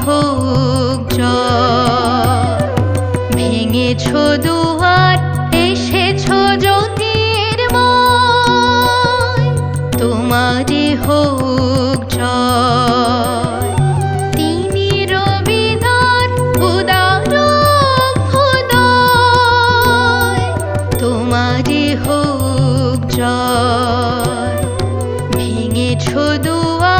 হোক ভেঙেছ দুয়ার এসেছ জ্যোতির তোমারই হোক জয় হোক ভেঙেছ দুয়ার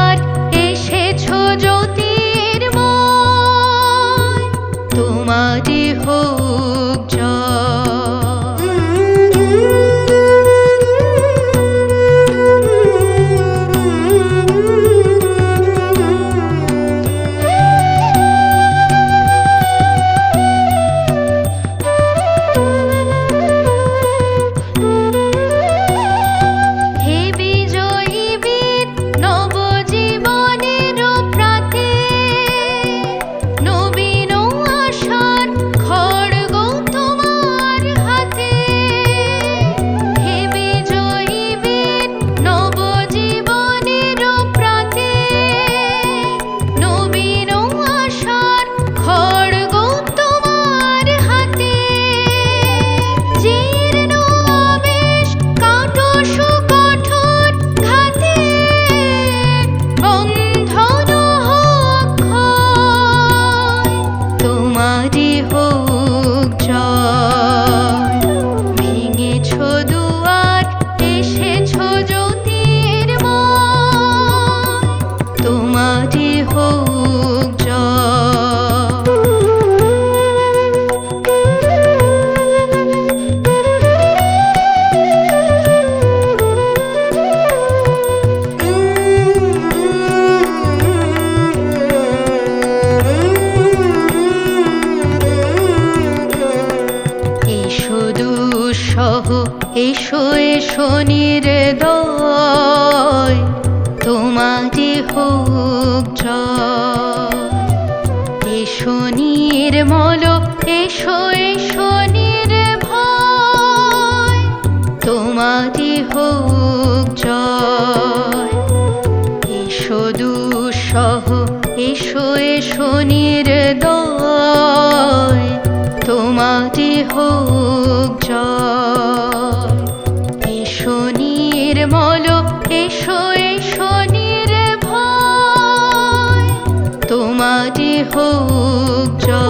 এসো এসো নির্দয়, তোমারি হোক এসো নির্মল, এসো এসো নির্ভয়, তোমারি হোক জয় এসো দুঃসহ, এসো এসো নির্দয়, তোমারি হোক জয় নির্মল এসো এসো নির্ভয়। তোমারই হোক জয়